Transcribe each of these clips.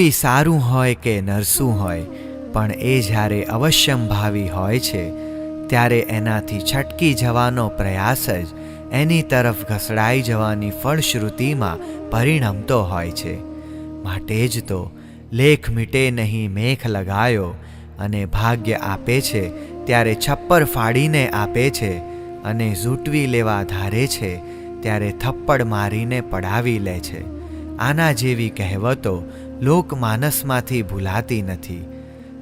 ભાવિ સારું હોય કે નરસું હોય, પણ એ જ્યારે અવશ્યંભાવી હોય છે, ત્યારે એનાથી છટકી જવાનો પ્રયાસ જ એની તરફ ઘસડાઈ જવાની ફળશ્રુતિમાં પરિણમતો હોય છે. માટે જ તો લેખ મીટે નહીં મેખ લગાયો અને ભાગ્ય આપે છે, ત્યારે છપ્પર ફાડીને આપે છે અને ઝૂંટવી લેવા ધારે છે, ત્યારે થપ્પડ મારીને પડાવી લે છે. આના જેવી કહેવતો લોકમાનસમાંથી ભૂલાતી નથી.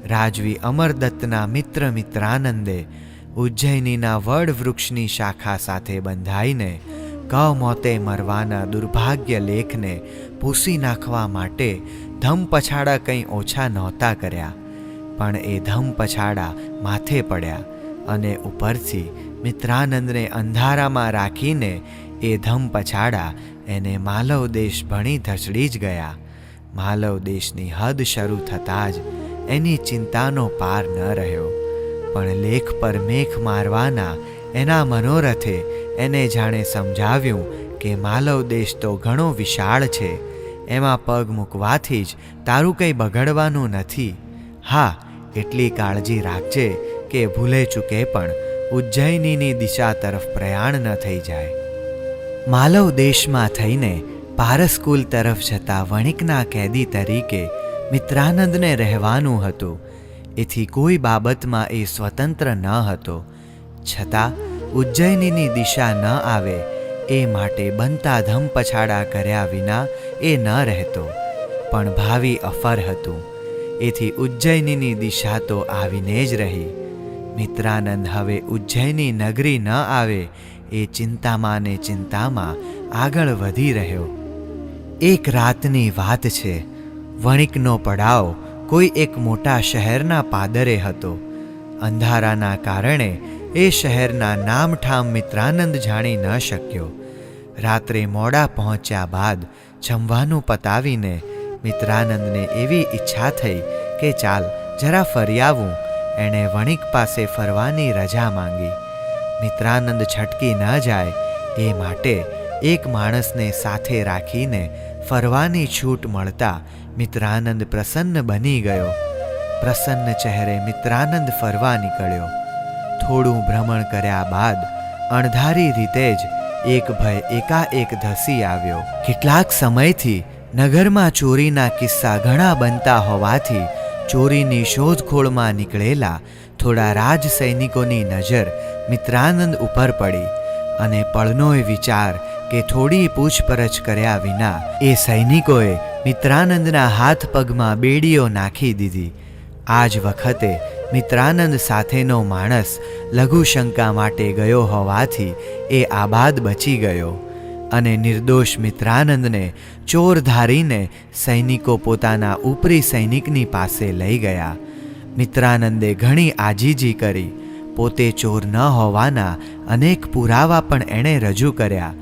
રાજવી અમરદત્તના મિત્ર મિત્રાનંદે ઉજ્જૈનીના વડ વૃક્ષની શાખા સાથે બંધાઈને કમોતે મરવાના દુર્ભાગ્ય લેખને પૂસી નાખવા માટે ધમ પછાડા કંઈ ઓછા નહોતા કર્યા, પણ એ ધમ પછાડા માથે પડ્યા અને ઉપરથી મિત્રાનંદને અંધારામાં રાખીને એ ધમ પછાડા એને માલવ દેશ ભણી ધસડી જ ગયા. માલવ દેશની હદ શરૂ થતાં જ એની ચિંતાનો પાર ન રહ્યો. પણ લેખ પર મેખ મારવાના એના મનોરથે એને જાણે સમજાવ્યું કે માલવ દેશ તો ઘણો વિશાળ છે. એમાં પગ મૂકવાથી જ તારું કંઈ બગડવાનું નથી. હા, એટલી કાળજી રાખજે કે ભૂલે ચૂકે પણ ઉજ્જૈનીની દિશા તરફ પ્રયાણ ન થઈ જાય. માલવ દેશમાં થઈને પારસકુલ તરફ જતા વણિકના કેદી તરીકે મિત્રાનંદને રહેવાનું હતું. એથી કોઈ બાબતમાં એ સ્વતંત્ર ન હતો. છતાં ઉજ્જૈનીની દિશા ન આવે, એ માટે બનતા ધમ પછાડા કર્યા વિના એ ન રહેતો, પણ ભાવિ અફર હતું. એથી ઉજ્જૈનીની દિશા તો આવીને જ રહી. મિત્રાનંદ હવે ઉજ્જૈની નગરી ન આવે, એ ચિંતામાં ને ચિંતામાં આગળ વધી રહ્યો. એક રાતની વાત છે. વણિકનો પડાવ કોઈ એક મોટા શહેરના પાદરે હતો. અંધારાના કારણે એ શહેરના નામઠામ મિત્રાનંદ જાણી ન શક્યો. રાત્રે મોડા પહોંચ્યા બાદ જમવાનું પતાવીને મિત્રાનંદને એવી ઈચ્છા થઈ કે ચાલ જરા ફરી આવું. એણે વણિક પાસે ફરવાની રજા માંગી. મિત્રાનંદ છટકી ન જાય. એ માટે એક માણસને સાથે રાખીને ફરવાની છૂટ મળતા મિત્રાનંદ પ્રસન્ન બની ગયો. પ્રસન્ન ચહેરે મિત્રાનંદ ફરવા નીકળ્યો. થોડું ભ્રમણ કર્યા બાદ અણધારી રીતે જ એક ભય એકાએક ધસી આવ્યો. કેટલાક સમયથી નગરમાં ચોરીના કિસ્સા ઘણા બનતા હોવાથી ચોરીની શોધખોળમાં નીકળેલા થોડા રાજ સૈનિકોની નજર મિત્રાનંદ ઉપર પડી. અને પળનોય વિચાર કે થોડી પૂછપરછ કર્યા વિના એ સૈનિકોએ મિત્રાનંદના હાથ પગમાં બેડીઓ નાખી દીધી. આ જ વખતે મિત્રાનંદ સાથેનો માણસ લઘુશંકા માટે ગયો હોવાથી એ આબાદ બચી ગયો અને નિર્દોષ મિત્રાનંદને ચોર ધારીને સૈનિકો પોતાના ઉપરી સૈનિકની પાસે લઈ ગયા. મિત્રાનંદે ઘણી આજીજી કરી પોતે ચોર ન હોવાના અનેક પુરાવા પણ એણે રજૂ કર્યા.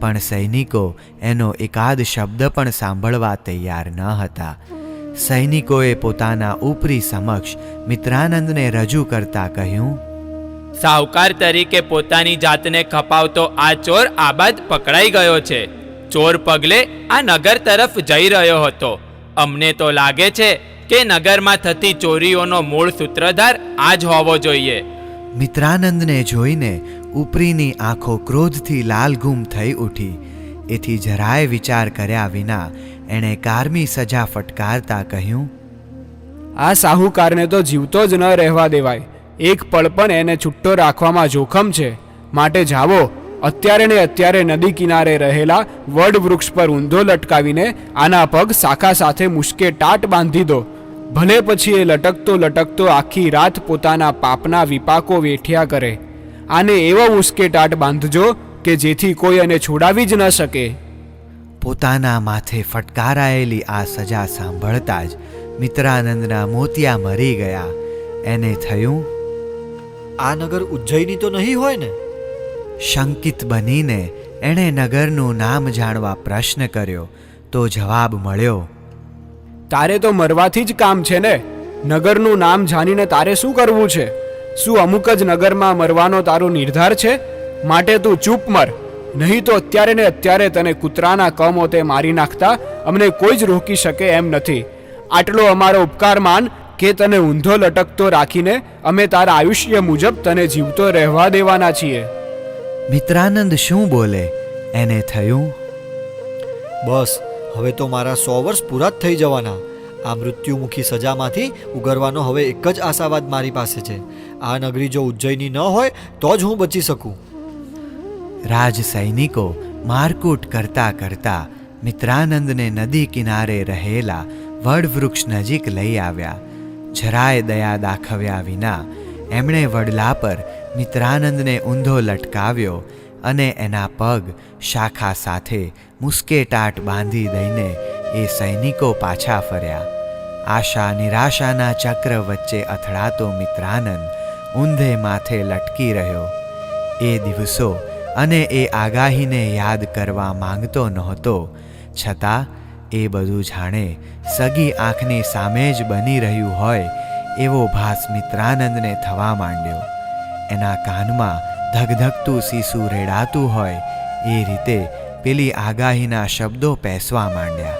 પણ સૈનિકો એનો એકાદ શબ્દ પણ સાંભળવા તૈયાર ન હતા. સૈનિકોએ પોતાના ઉપરી સમક્ષ મિત્રાનંદને રજૂ કરતા કહ્યું, સાવકાર તરીકે પોતાની જાતને ખપાવતો આ ચોર આબાદ પકડાઈ ગયો છે. ચોર પગલે આ નગર તરફ જઈ રહ્યો હતો. અમને તો લાગે છે કે નગરમાં થતી ચોરીઓનો મૂળ સૂત્રધાર આ જ હોવો જોઈએ. મિત્રાનંદને જોઈને ઉપરીની આંખો ક્રોધથી લાલઘૂમ થઈ ઉઠી. એથી જરાય વિચાર કર્યા વિના એણે કારમી સજા ફટકારતા કહ્યું, આ સાહુકારને તો જીવતો જ ન રહેવા દેવાય. એક પળ પણ એને છૂટ્ટો રાખવામાં જોખમ છે. માટે જાવો. અત્યારે ને અત્યારે નદી કિનારે રહેલા વડ વૃક્ષ પર ઊંધો લટકાવીને આના પગ શાખા સાથે મુશ્કે ટાટ બાંધી દો. ભલે પછી એ લટકતો લટકતો આખી રાત પોતાના પાપના વિપાકો વેઠ્યા કરે. આને એવો મુશ્કે બાંધજો કે જેથી કોઈ એને છોડાવી જ ન શકે. પોતાના માથે ફટકારાયેલી આ સજા સાંભળતા જ મિત્રાનંદના મોતિયા મરી ગયા. એને થયું આ નગર ઉજ્જૈની તો નહીં હોય ને? શંકિત બનીને એણે નગરનું નામ જાણવા પ્રશ્ન કર્યો તો જવાબ મળ્યો તારે તો મરવાથી જ કામ છે ને? નગરનું નામ જાણીને તારે શું કરવું છે? શું અમુક જ નગરમાં મરવાનો તારો નિર્ધાર છે? માટે તું ચૂપ મર. નહીં તો અત્યારે ને અત્યારે તને કૂતરાના કમો તે મારી નાખતા અમને કોઈ જ રોકી શકે એમ નથી. આટલો અમારો ઉપકાર માન કે તને ઊંધો લટકતો રાખીને અમે તારા આયુષ્ય મુજબ તને જીવતો રહેવા દેવાના છીએ. મિત્રાનંદ શું બોલે? એને થયું? બસ હવે તો મારા સો વર્ષ પૂરા જ થઈ જવાના. આ મૃત્યુમુખી સજામાંથી ઉગરવાનો હવે એક જ આશાવાદ મારી પાસે છે. આ નગરી જો ઉજ્જૈની ન હોય, તો જ હું બચી શકું. રાજ સૈનિકો મારકૂટ કરતા કરતા મિત્રાનંદને નદી કિનારે રહેલા વડવૃક્ષ નજીક લઈ આવ્યા. જરાય દયા દાખવ્યા વિના એમણે વડલા પર મિત્રાનંદને ઊંધો લટકાવ્યો અને એના પગ શાખા સાથે મુસ્કેટાટ બાંધી દઈને એ સૈનિકો પાછા ફર્યા. આશા નિરાશાના ચક્ર વચ્ચે અથડાતો મિત્રાનંદ ઊંધે માથે લટકી રહ્યો. એ દિવસો અને એ આગાહીને યાદ કરવા માંગતો નહોતો, છતાં એ બધું જાણે સગી આંખની સામે જ બની રહ્યું હોય એવો ભાસ મિત્રાનંદને થવા માંડ્યો. એના કાનમાં ધગધગતું સીસું રેડાતું હોય એ રીતે પેલી આગાહીના શબ્દો પેસવા માંડ્યા.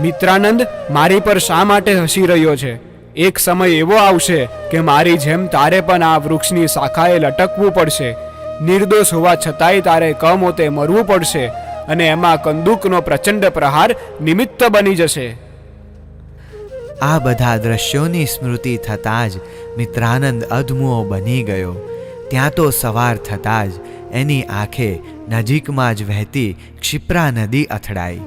મિત્રાનંદ મારી પર શા માટે હસી રહ્યો છે? એક સમય એવો આવશે કે મારી જેમ તારે પણ આ વૃક્ષની શાખાએ લટકવું પડશે. નિર્દોષ હોવા છતાંય તારે કમોતે મરવું પડશે અને એમાં કંદુકનો પ્રચંડ પ્રહાર નિમિત્ત બની જશે. આ બધા દ્રશ્યોની સ્મૃતિ થતાં જ મિત્રાનંદ અધમુઓ બની ગયો. ત્યાં તો સવાર થતાં જ એની આંખે નજીકમાં જ વહેતી ક્ષિપ્રા નદી અથડાઈ.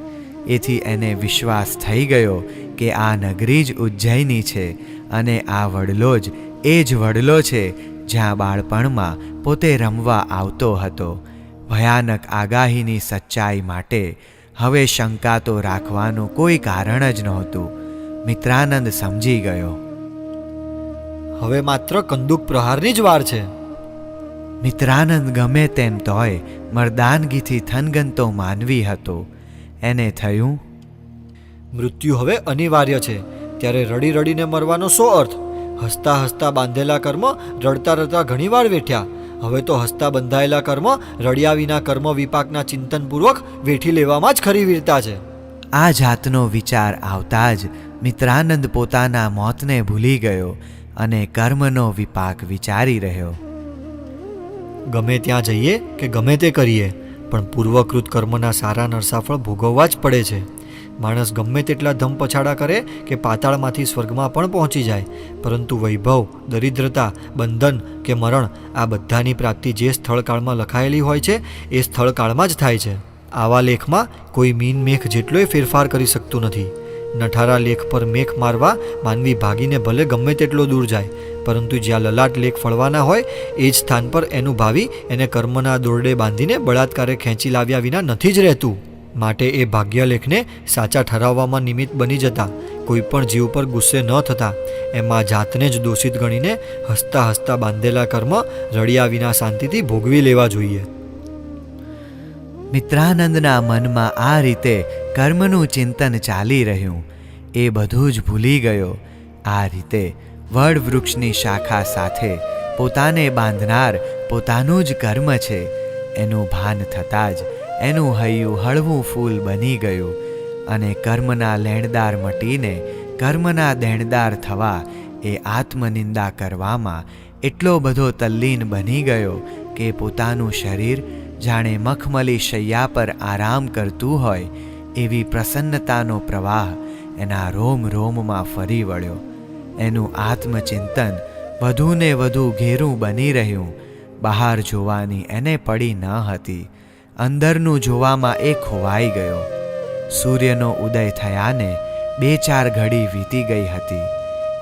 એથી એને વિશ્વાસ થઈ ગયો કે આ નગરી જ ઉજ્જૈની છે અને આ વડલો જ એ જ વડલો છે જ્યાં બાળપણમાં પોતે રમવા આવતો હતો. ભયાનક આગાહીની સચ્ચાઈ માટે હવે શંકા તો રાખવાનું કોઈ કારણ જ નહોતું. મિત્રાનંદ સમજી ગયો. હવે માત્ર કંદુક પ્રહારની જ વાર છે. મિત્રાનંદ ગમે તેમ તોય મરદાનગીથી થનગનતો માનવી હતો. એને થયું મૃત્યુ હવે અનિવાર્ય છે. ત્યારે રડી રડીને મરવાનો શો અર્થ? હસતા હસતા બાંધેલા કર્મ રડતા રડતા ઘણીવાર વેઠ્યા. હવે તો હસતા બંધાયેલા કર્મ રડ્યા વિના કર્મ વિપાકના ચિંતનપૂર્વક વેઠી લેવામાં જ ખરી વીરતા છે. આ જાતનો વિચાર આવતા જ મિત્રાનંદ પોતાના મોતને ભૂલી ગયો અને કર્મનો વિપાક વિચારી રહ્યો. ગમે ત્યાં જઈએ કે ગમે તે કરીએ, પણ પૂર્વકૃત કર્મના સારા નરસાફળ ભોગવવા જ પડે છે. માણસ ગમે તેટલા ધમ પછાડા કરે કે પાતાળમાંથી સ્વર્ગમાં પણ પહોંચી જાય, પરંતુ વૈભવ, દરિદ્રતા, બંધન કે મરણ આ બધાની પ્રાપ્તિ જે સ્થળકાળમાં લખાયેલી હોય છે, એ સ્થળકાળમાં જ થાય છે. આવા લેખમાં કોઈ મીન મેઘ જેટલોય ફેરફાર કરી શકતું નથી. નઠારા લેખ પર મેઘ મારવા માનવી ભાગીને ભલે ગમે તેટલો દૂર જાય પરંતુ જ્યાં લલાટ લેખ ફળવાના હોય, એ જ સ્થાન પર એનું ભાવિ એને કર્મના દોરડે બાંધીને બળાત્કારે ખેંચી લાવ્યા વિના નથી જ રહેતું. માટે એ ભાગ્યલેખને સાચા ઠરાવવામાં નિમિત્ત બની જતા, કોઈ પણ જીવ પર ગુસ્સે ન થતા. એમાં જાતને જ દોષિત ગણીને હસતા હસતા બાંધેલા કર્મ રડ્યા વિના શાંતિથી ભોગવી લેવા જોઈએ. મિત્રાનંદના મનમાં આ રીતે કર્મનું ચિંતન ચાલી રહ્યું. એ બધું જ ભૂલી ગયો. આ રીતે વડ વૃક્ષની શાખા સાથે પોતાને બાંધનાર પોતાનું જ કર્મ છે. એનું ભાન થતાં જ એનું હૈયું હળવું ફૂલ બની ગયું અને કર્મના લેણદાર મટીને કર્મના દેણદાર થવા એ આત્મનિંદા કરવામાં એટલો બધો તલ્લીન બની ગયો કે પોતાનું શરીર જાણે મખમલી શૈયા પર આરામ કરતું હોય એવી પ્રસન્નતાનો પ્રવાહ એના રોમ રોમમાં ફરી વળ્યો. એનું આત્મચિંતન વધુને વધુ ઘેરું બની રહ્યું. બહાર જોવાની એને પડી ન હતી. અંદરનું જોવામાં એ ખોવાઈ ગયો. સૂર્યનો ઉદય થયાને બે ચાર ઘડી વીતી ગઈ હતી.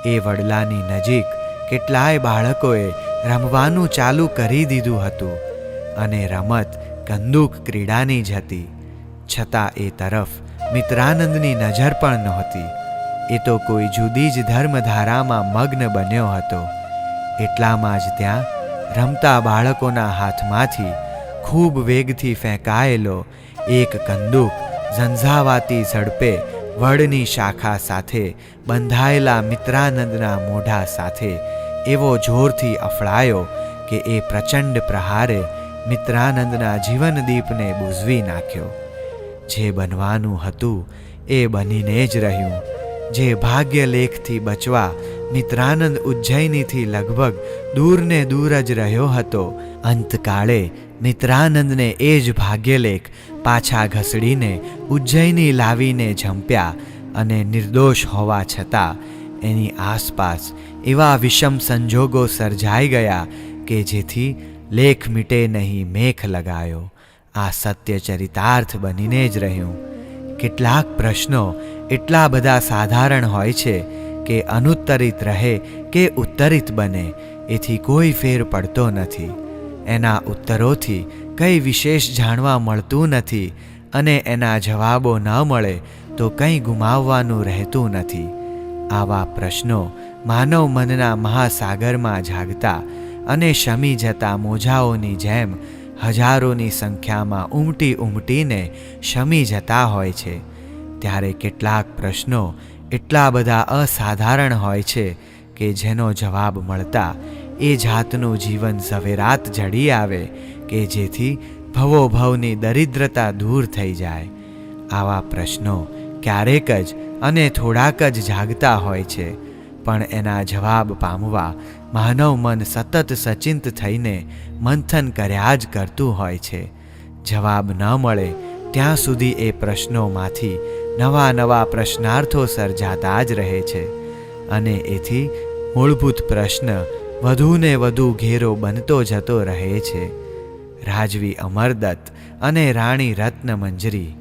એ વડલાની નજીક કેટલાય બાળકોએ રમવાનું ચાલુ કરી દીધું હતું અને રમત કંદુક ક્રીડાની જ હતી. છતાં એ તરફ મિત્રાનંદની નજર પણ નહોતી. એ તો કોઈ જુદી જ ધર્મધારામાં મગ્ન બન્યો હતો. એટલામાં જ ત્યાં રમતા બાળકોના હાથમાંથી ખૂબ વેગથી ફેંકાયેલો એક કંદૂક ઝંઝાવાતી ઝડપે વડની શાખા સાથે બંધાયેલા મિત્રાનંદના મોઢા સાથે એવો જોરથી અફળાયો કે એ પ્રચંડ પ્રહારે મિત્રાનંદના જીવનદીપને બુઝવી નાખ્યો. જે બનવાનું હતું એ બનીને જ રહ્યું. જે ભાગ્યલેખથી બચવા મિત્રાનંદ ઉજ્જૈનીથી લગભગ દૂરને દૂર જ રહ્યો હતો. અંતકાળે મિત્રાનંદને એ જ ભાગ્યલેખ પાછા ઘસડીને ઉજ્જૈની લાવીને ઝંપ્યા અને નિર્દોષ હોવા છતાં એની આસપાસ એવા વિષમ સંજોગો સર્જાઈ ગયા કે જેથી લેખ મીટે નહીં મેખ લગાયો. આ સત્ય ચરિતાર્થ બનીને જ રહ્યું. કેટલાક પ્રશ્નો એટલા બધા સાધારણ હોય છે કે અનુત્તરિત રહે કે ઉત્તરિત બને, એથી કોઈ ફેર પડતો નથી. એના ઉત્તરોથી કંઈ વિશેષ જાણવા મળતું નથી અને એના જવાબો ન મળે તો કંઈ ગુમાવવાનું રહેતું નથી. આવા પ્રશ્નો માનવ મનના મહાસાગરમાં જાગતા અને શમી જતા મોજાઓની જેમ હજારોની સંખ્યામાં ઉમટી ઉમટીને શમી જતા હોય છે. ત્યારે કેટલાક પ્રશ્નો એટલા બધા અસાધારણ હોય છે કે જેનો જવાબ મળતા એ જાતનું જીવન ઝવેરાત જડી આવે કે જેથી ભવો ભવની દરિદ્રતા દૂર થઈ જાય. આવા પ્રશ્નો ક્યારેક જ અને થોડાક જ જાગતા હોય છે. પણ એના જવાબ પામવા માનવ મન સતત સચિંત થઈને મંથન કર્યા જ કરતું હોય છે. જવાબ ન મળે ત્યાં સુધી એ પ્રશ્નોમાંથી નવા નવા પ્રશ્નાર્થો સર્જાતા જ રહે છે. અને એથી મૂળભૂત પ્રશ્ન વધુને વધુ ઘેરો બનતો જતો રહે છે. રાજવી અમરદત્ત અને રાણી રત્નમંજરી.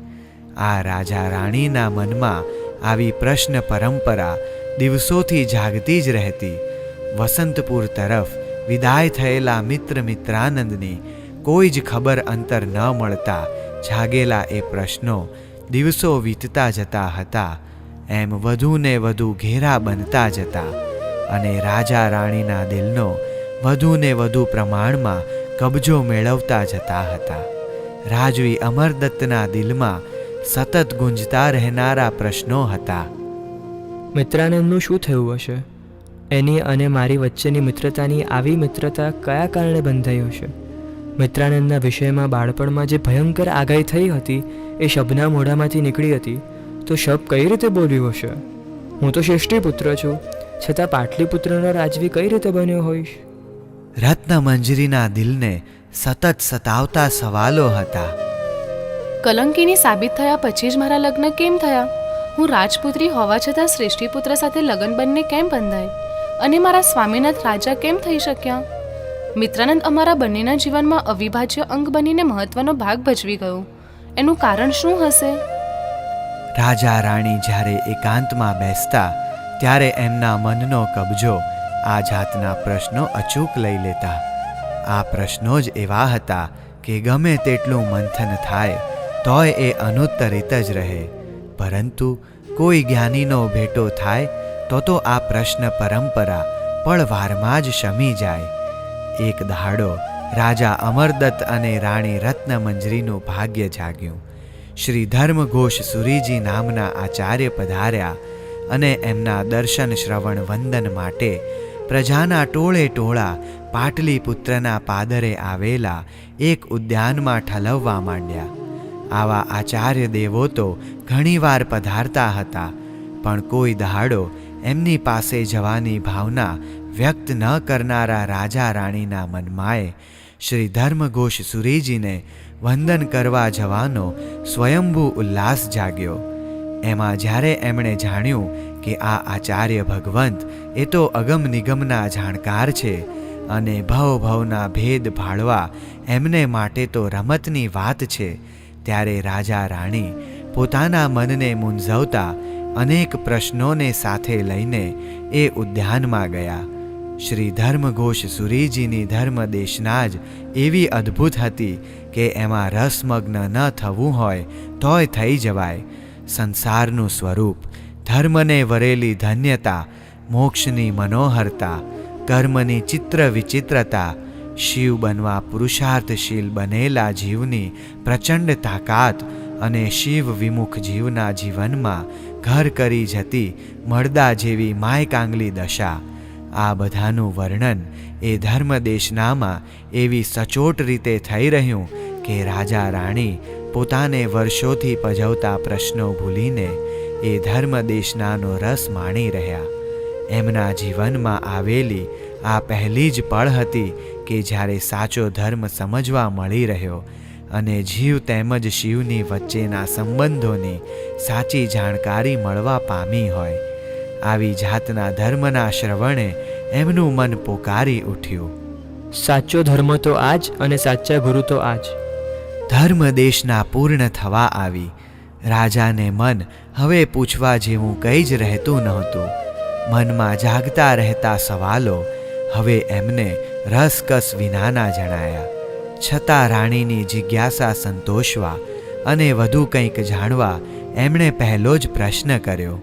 આ રાજા રાણીના મનમાં આવી પ્રશ્ન પરંપરા દિવસોથી જાગતી જ રહેતી. વસંતપુર તરફ વિદાય થયેલા મિત્ર મિત્રાનંદની કોઈ જ ખબર અંતર ન મળતા જાગેલા એ પ્રશ્નો દિવસો વીતતા જતા હતા. એમ વધુને વધુ ઘેરા બનતા જતા અને રાજા રાણીના દિલનો વધુને વધુ પ્રમાણમાં કબજો મેળવતા જતા હતા. રાજવી અમરદત્તના દિલમાં સતત ગુંજતા રહેનારા પ્રશ્નો હતા. મિત્રાનંદનું શું થયું હશે? એની અને મારી વચ્ચેની મિત્રતાની આવી મિત્રતા કયા કારણે બંધાઈ હશે? મિત્રાનંદના વિષયમાં બાળપણમાં જે ભયંકર આગાહી થઈ હતી એ શબના મોઢામાંથી નીકળી હતી તો શબ કઈ રીતે બોલ્યું હશે? હું તો શ્રેષ્ઠી પુત્ર છું છતાં પાટલીપુત્રનો રાજવી કઈ રીતે બન્યો હોઈશ? રત્નમંજરીના દિલને સતત સતાવતા સવાલો હતા. કલંકીની સાબિત થયા પછી જ મારા લગ્ન કેમ થયા? હું રાજપુત્રી હોવા છતાં શ્રેષ્ઠી પુત્ર સાથે લગ્ન બંને કેમ બંધાય? અને મારા સ્વામીનાથ રાજા કેમ થઈ શક્યા? મિત્રાનંદ અમારા બંનેના જીવનમાં અવિભાજ્ય અંગ બનીને મહત્વનો ભાગ ભજવી ગયો. એનું કારણ શું હશે? રાજા રાણી જ્યારે એકાંતમાં બેસતા, ત્યારે એમના મનનો કબજો આ જાતના પ્રશ્નો અચૂક લઈ લેતા. આ પ્રશ્નો જ એવા હતા કે ગમે તેટલું મંથન થાય, તોય એ અનુત્તરિત જ રહે. પરંતુ કોઈ જ્ઞાનીનો ભેટો થાય, તો તો આ પ્રશ્ન પરંપરા પળવારમાં જ શમી જાય. એક દહાડો રાજા અમરદત્ત અને રાણી રત્નમંજરીનું ભાગ્ય જાગ્યું. શ્રી ધર્મઘોષ સુરીજી નામના આચાર્ય પધાર્યા અને એમના દર્શન શ્રવણ વંદન માટે પ્રજાના ટોળે ટોળા પાટલીપુત્રના પાદરે આવેલા એક ઉદ્યાનમાં ઠલવવા માંડ્યા. આવા આચાર્ય દેવો તો ઘણીવાર પધારતા હતા, પણ કોઈ દહાડો એમની પાસે જવાની ભાવના વ્યક્ત ન કરનારા રાજા રાણીના મનમાંએ શ્રી ધર્મઘોષ સુરીજીને વંદન કરવા જવાનો સ્વયંભૂ ઉલ્લાસ જાગ્યો. એમાં જ્યારે એમણે જાણ્યું કે આ આચાર્ય ભગવંત એ તો અગમ નિગમના જાણકાર છે અને ભવ ભવના ભેદ ભાળવા એમને માટે તો રમતની વાત છે ત્યારે રાજા રાણી પોતાના મનને મૂંઝવતા અનેક પ્રશ્નોને સાથે લઈને એ ઉદ્યાનમાં ગયા. શ્રી ધર્મઘોષ સુરીજીની ધર્મદેશના જ એવી અદ્ભુત હતી કે એમાં રસમગ્ન ન થવું હોય તોય થઈ જવાય. સંસારનું સ્વરૂપ, ધર્મને વરેલી ધન્યતા, મોક્ષની મનોહરતા, કર્મની ચિત્ર વિચિત્રતા શિવ બનવા પુરુષાર્થશીલ બનેલા જીવની પ્રચંડ તાકાત અને શિવ વિમુખ જીવના જીવનમાં ઘર કરી જતી મળદા જેવી માયકાંગલી દશા. આ બધાનું વર્ણન એ ધર્મદેશનામાં એવી સચોટ રીતે થઈ રહ્યું કે રાજા રાણી પોતાને વર્ષોથી પજવતા પ્રશ્નો ભૂલીને એ ધર્મ દેશનાનો રસ માણી રહ્યા. એમના જીવનમાં આવેલી આ પહેલી જ પળ હતી કે જ્યારે સાચો ધર્મ સમજવા મળી રહ્યો અને જીવ તેમજ શિવની વચ્ચેના સંબંધોની સાચી જાણકારી મળવા પામી હોય આવી જાતના ધર્મના શ્રવણે એમનું મન પોકારી ઉઠ્યું. સાચો ધર્મ તો આજ અને સાચા ગુરુ તો આજ. ધર્મ દેશના પૂર્ણ થવા આવી. રાજાને મન હવે પૂછવા જેવું કંઈ જ રહેતું નહોતું. મનમાં જાગતા રહેતા સવાલો હવે એમને રસકસ વિનાના જણાયા. છતાં રાણીની જિજ્ઞાસા સંતોષવા અને વધુ કંઈક જાણવા એમણે પહેલો જ પ્રશ્ન કર્યો.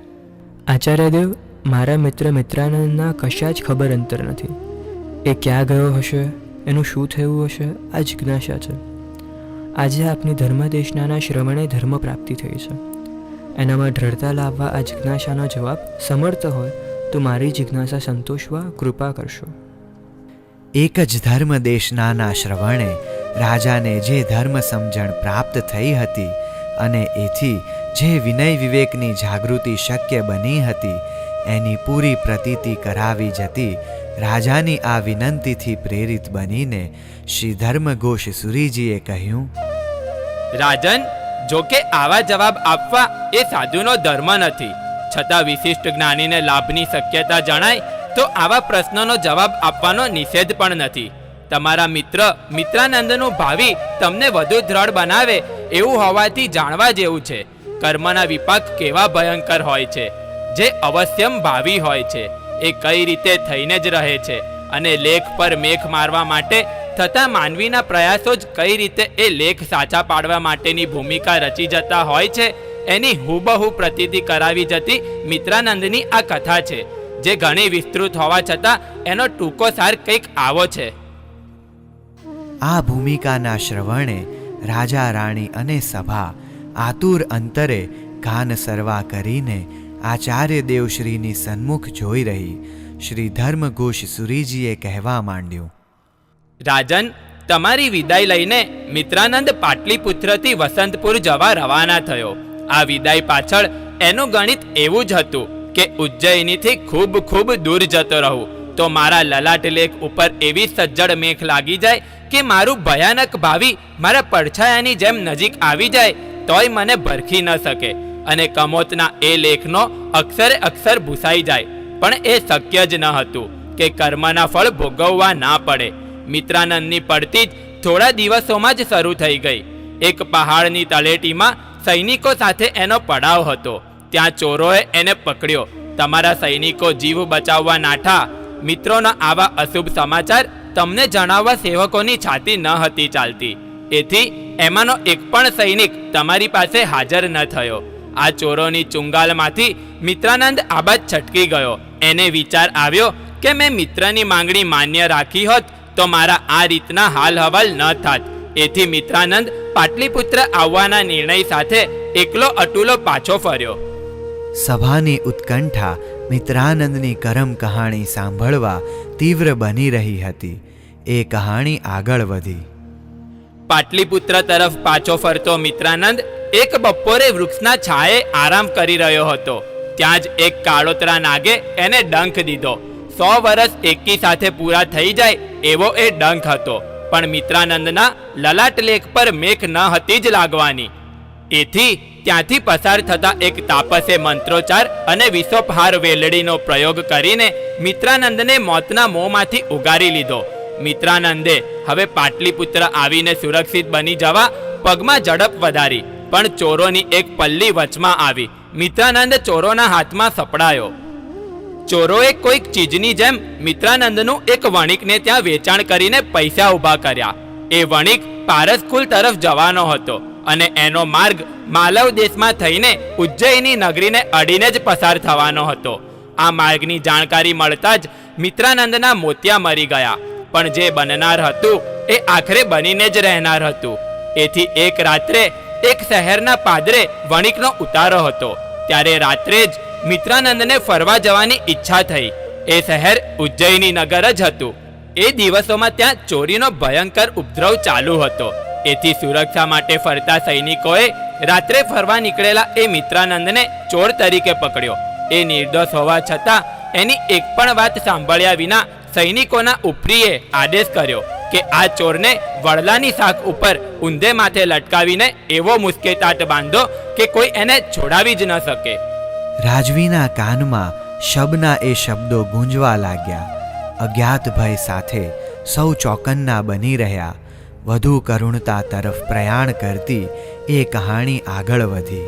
આચાર્યદેવ, મારા મિત્ર મિત્રાનંદના કશા જ ખબર અંતર નથી. એ ક્યાં ગયો હશે? એનું શું થયું હશે? આ જિજ્ઞાસા છે. આજે આપની ધર્મદેશનાના શ્રવણે ધર્મ પ્રાપ્તિ થઈ છે. એનામાં દ્રઢતા લાવવા આ જિજ્ઞાસાનો જવાબ સમર્થ હોય તો મારી જિજ્ઞાસા સંતોષવા કૃપા કરશો. એક જ ધર્મ દેશનાના શ્રવણે રાજાને જે ધર્મ સમજણ પ્રાપ્ત થઈ હતી અને એથી જે વિનય વિવેકની જાગૃતિ શક્ય બની હતી એની પૂરી પ્રતીતિ કરાવી જતી રાજાની આ વિનંતીથી પ્રેરિત બનીને શ્રી ધર્મઘોષ સુરીજીએ કહ્યું રાજન જો કે આવા જવાબ આપવા એ સાધુનો ધર્મ નથી. છતાં વિશિષ્ટ જ્ઞાનીને લાભની શક્યતા જણાય, તો આવા પ્રશ્નોનો જવાબ આપવાનો નિષેધ પણ નથી. તમારા મિત્ર, મિત્રાનંદનું ભાવિ તમને વધુ દ્રઢ બનાવે એવું હોવાથી જાણવા જેવું છે. કર્મના વિપાક કેવા ભયંકર હોય છે, જે અવશ્યમ ભાવિ હોય છે. એ કઈ રીતે થઈને જ રહે છે અને લેખ પર મેખ મારવા માટે થતા માનવીના પ્રયાસો જ કઈ રીતે એ લેખ સાચા પાડવા માટેની ભૂમિકા રચી જતા હોય છે એની હુબહુ પ્રતિતિ કરાવી જતી મિત્રાનંદની આ કથા છે જે ઘણી વિસ્તૃત હોવા છતાં એનો ટૂંકો સાર કંઈક આવો છે. આ ભૂમિકાના શ્રવણે રાજા રાણી અને સભા આતુર અંતરે ઘાન સરવા કરીને આચાર્ય દેવશ્રીની સન્મુખ જોઈ રહી શ્રી ધર્મઘોષ સુરીજીએ કહેવા માંડ્યું. રાજન તમારી વિદાય લઈને મિત્રાનંદ પાટલીપુત્રથી વસંતપુર જવા રવાના થયો. આ વિદાય પાછળ એનું ગણિત એવું જ હતું કે ઉજ્જૈનીથી ખૂબ ખૂબ દૂર જતો રહું. તો મારા લલાટ લેખ ઉપર એવી સજ્જડ મેઘ લાગી જાય કે મારું ભયાનક ભાવિ મારા પડછાયાની જેમ નજીક આવી જાય તોય મને ભરખી ન શકે. અને કમોતના એ લેખનો અક્ષરે અક્ષર ભૂસાઈ જાય. પણ એ શક્ય જ ન હતું કે કર્મના ફળ ભોગવવા ના પડે. મિત્રાનંદની પડતી જ થોડા દિવસોમાં જ શરૂ થઈ ગઈ. એક પહાડની તળેટીમાં સૈનિકો સાથે એનો પડાવ હતો. ત્યાં ચોરોએ એને પકડ્યો. તમારા સૈનિકો જીવ બચાવવા નાઠા. મિત્રોના આવા અશુભ સમાચાર તમને જણાવવા સેવકોની છાતી ન હતી ચાલતી. એથી એમાંનો એક પણ સૈનિક તમારી પાસે હાજર ન થયો. આ ચોરોની ચુંગાલમાંથી મિત્રાનંદ આબાદ છટકી ગયો. એને વિચાર આવ્યો કે મેં મિત્રની માંગણી માન્ય રાખી હોત તો મારા આ રીતના હાલ હવાલ ન થાત. એથી મિત્રાનંદ પાટલીપુત્ર આવવાના નિર્ણય સાથે એકલો અટુલો પાછો ફર્યો. સભાની ઉત્કંઠા મિત્રાનંદની કરમ કહાણી સાંભળવા તીવ્ર બની રહી હતી. એ કહાણી આગળ વધી. પાટલીપુત્ર તરફ પાછો ફરતો મિત્રાનંદ એક બપોરે વૃક્ષના છાયે આરામ કરી રહ્યો હતો. ત્યાં જ એક કાળોતરા નાગે એને ડંખ દીધો. સો વર્ષ એકી સાથે પૂરા થઈ જાય એવો એ ડંખ હતો. પણ મિત્રાનંદના લલાટ લેખ પર મેઘ ન હતી જ લાગવાની. એથી ત્યાંથી પસાર થતા એક તાપસે મંત્રોચ્ચાર અને વિષોપહાર વેલડીનો પ્રયોગ કરીને મિત્રાનંદને મોતના મોંમાંથી ઉગારી લીધો. મિત્રાનંદે હવે પાટલીપુત્ર આવીને સુરક્ષિત બની જવા પગમાં ઝડપ વધારી, પણ ચોરોની એક પલ્લી વચમાં આવી. મિત્રાનંદ ચોરોના હાથમાં સપડાયો. ચોરોએ કોઈક ચીજની જેમ મિત્રાનંદનું એક વણિકને ત્યાં વેચાણ કરીને પૈસા ઊભા કર્યા. એ વણિક પારસકુલ તરફ જવાનો હતો અને એનો માર્ગ માલવ દેશમાં થઈને ઉજ્જૈની નગરીને અડીને જ પસાર થવાનો હતો. આ માર્ગની જાણકારી મળતા જ મિત્રાનંદના મોતિયા મરી ગયા. પણ જે બનનાર હતું એ આખરે બનીને જ રહેનાર હતું. એથી એક રાત્રે એક શહેરના પાદરે વણિકનો ઉતારો હતો. ત્યારે રાત્રે જ મિત્રાનંદને ફરવા જવાની ઈચ્છા થઈ. એ શહેર ઉજ્જૈની નગર જ હતું. એ દિવસોમાં ત્યાં ચોરીનો ભયંકર ઉપદ્રવ ચાલુ હતો. એથી સુરક્ષા માટે ફરતા સૈનિકોએ રાત્રે ફરવા નીકળેલા એ મિત્રાનંદને ચોર તરીકે પકડ્યો. એ નિર્દોષ હોવા છતાં એની એક પણ વાત સાંભળ્યા વિના સૈનિકોના ઉપરીએ આદેશ કર્યો કે આ ચોરને વડલાની શાખ ઉપર ઊંધે માથે લટકાવીને એવો મુસ્કેતાટ બાંધો કે કોઈ એને છોડાવી જ ન શકે. રાજવીના કાનમાં શબના એ શબ્દો ગૂંજવા લાગ્યા. અજ્ઞાત ભય સાથે સૌ ચોકન્ના બની રહ્યા. વધુ કરુણતા તરફ પ્રયાણ કરતી એ કહાણી આગળ વધી.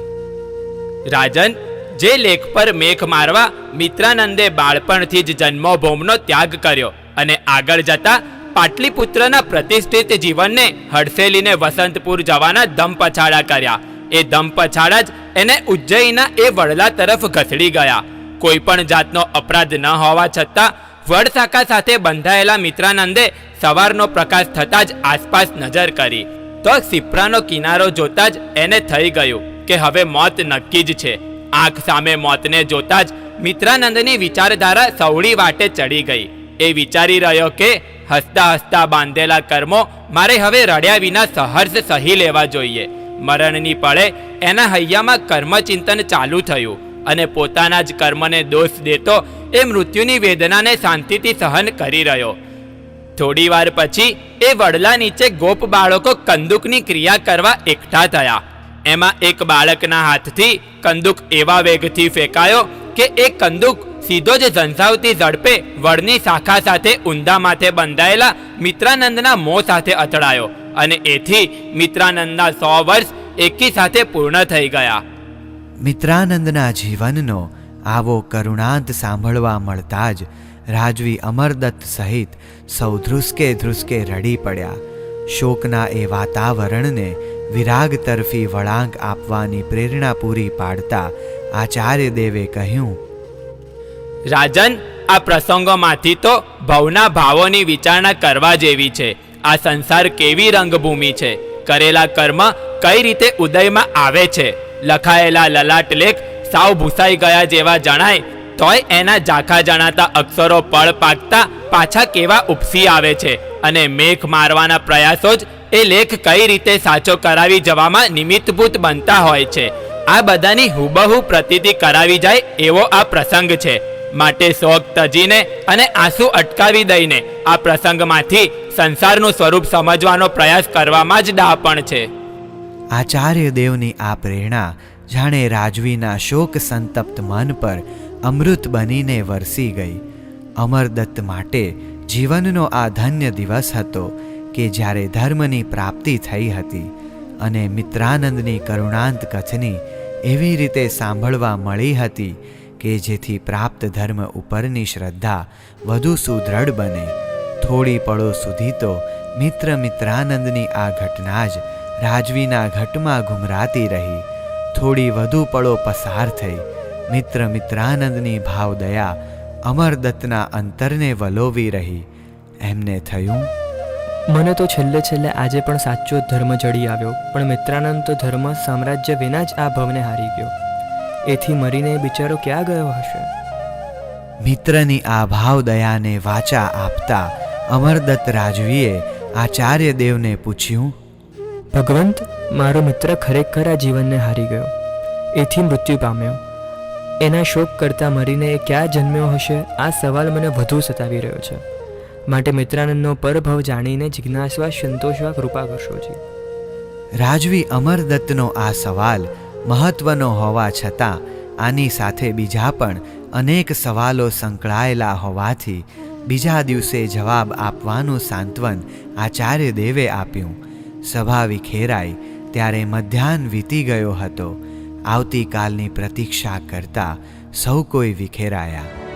રાજન, જે લેખ પર મેઘ મારવા મિત્રાનંદે બાળપણથી જ જન્મભૂમનો ત્યાગ કર્યો અને આગળ જતા પાટલીપુત્રના પ્રતિષ્ઠિત જીવનને હડસેલીને વસંતપુર જવાના દમ પછાડા કર્યા. એ દમ પછાડા જ એને ઉજ્જૈનના એ વડલા તરફ ઘસડી ગયા. કોઈ પણ જાતનો અપરાધ ન હોવા છતાં વડશાખા સાથે બંધાયેલા મિત્રાનંદે સવારનો પ્રકાશ થતાં જ આસપાસ નજર કરી. તો સિપ્રાનો કિનારો જોતા જ એને થઈ ગયું કે હવે મોત નક્કી જ છે. આંખ સામે મોતને જોતા જ મિત્રાનંદની વિચારધારા સૌડી વાટે ચડી ગઈ. એ વિચારી રહ્યો કે, હસતા હસતા બાંધેલા કર્મો મારે હવે રડ્યા વિના સહર્ષ સહી લેવા જોઈએ. મરણની પળે એના હૈયામાં કર્મચિંતન ચાલુ થયું અને પોતાના જ કર્મને દોષ દેતો એ મૃત્યુની વેદનાને શાંતિથી સહન કરી રહ્યો. થોડી વાર પછી એ વડલા નીચે ગોપ બાળકો કંદુકની ક્રિયા કરવા એકઠા થયા. એમાં એક બાળકના હાથથી કંદુક એવા વેગથી ફેંકાયો કે એ કંદુક સીધો જ ઝંઝાવતી ઝડપે વડની શાખા સાથે ઊંધા માથે બંધાયેલા મિત્રાનંદના મોં સાથે અથડાયો અને એથી મિત્રાનંદના સો વર્ષ એકી સાથે પૂર્ણ થઈ ગયા. મિત્રાનંદના જીવનનો આવો કરુણાંત સાંભળવા મળતા જ રાજવી અમરદત્ત સહિત સૌ ધ્રુસકે ધ્રુસકે રડી પડ્યા. શોકના એ વાતાવરણને વિરાગ તરફી વળાંક આપવાની પ્રેરણા પૂરી પાડતા આચાર્ય દેવે કહ્યું રાજન આ પ્રસંગોમાંથી તો ભવના ભાવોની વિચારણા કરવા જેવી છે. આ સંસાર કેવી રંગભૂમિ છે? કરેલા કર્મ કઈ રીતે ઉદયમાં આવે છે? લખાયેલા લલાટ લેખ સાવ ભૂસાઈ ગયા જેવા જણાય, તોય એના ઝાંખા જણાતા અક્ષરો પળ પાકતા પાછા કેવા ઉપસી આવે છે? અને મેઘ મારવાના પ્રયાસો જ એ લેખ કઈ રીતે સાચો કરાવી જવામાં નિમિત્તભૂત બનતા હોય છે? આ બધાની હુબહુ પ્રતીતિ કરાવી જાય એવો આ પ્રસંગ છે. માટે શોક તજીને અને આંસુ અટકાવી દઈને આ પ્રસંગમાંથી સંસારનું સ્વરૂપ સમજવાનો પ્રયાસ કરવામાં જ ડાપણ છે. આચાર્ય દેવની આ પ્રેરણા જાણે રાજવીના શોક સંતપ્ત મન પર અમૃત બનીને વરસી ગઈ. અમરદત્ત માટે જીવનનો આ ધન્ય દિવસ હતો કે જ્યારે ધર્મની પ્રાપ્તિ થઈ હતી અને મિત્રાનંદની કરુણાંત કથની એવી રીતે સાંભળવા મળી હતી કે જેથી પ્રાપ્ત ધર્મ ઉપરની શ્રદ્ધા વધુ સુદૃઢ બને. થોડી પળો સુધી તો મિત્ર મિત્રાનંદની આ ઘટના જ રાજવીના ઘટમાં ઘુમરાતી રહી. થોડી વધુ પળો પસાર થઈ. મિત્ર મિત્રાનંદની ભાવદયા અમરદત્તના અંતરને વલોવી રહી. એમને થયું, મને તો છેલ્લે છેલ્લે આજે પણ સાચો ધર્મ ચડી આવ્યો, પણ મિત્રાનંદ તો ધર્મ સામ્રાજ્ય વિના જ આ ભવને હારી ગયો. એથી મરીને બિચારો ક્યાં ગયો હશે? મિત્રની આ ભાવ દયાને વાચા આપતા અમરદત્ત રાજવીએ આચાર્ય દેવને પૂછ્યું ભગવંત મારો મિત્ર ખરેખર આ જીવનને હારી ગયો. એથી મૃત્યુ પામ્યો. એના શોક કરતાં મરીને એ ક્યાં જન્મ્યો હશે? આ સવાલ મને વધુ સતાવી રહ્યો છે. માટે મિત્રાનંદનો પરભવ જાણીને જિજ્ઞાસવા સંતોષવા કૃપા કરશોજી રાજવી અમરદત્તનો આ સવાલ મહત્વનો હોવા છતાં, આની સાથે બીજા પણ અનેક સવાલો સંકળાયેલા હોવાથી બીજા દિવસે જવાબ આપવાનું સાંત્વન આચાર્ય દેવે આપ્યું. સભા વિખેરાઈ, ત્યારે મધ્યાહન વીતી ગયો હતો. આવતીકાલની પ્રતીક્ષા કરતા સૌ કોઈ વિખેરાયા.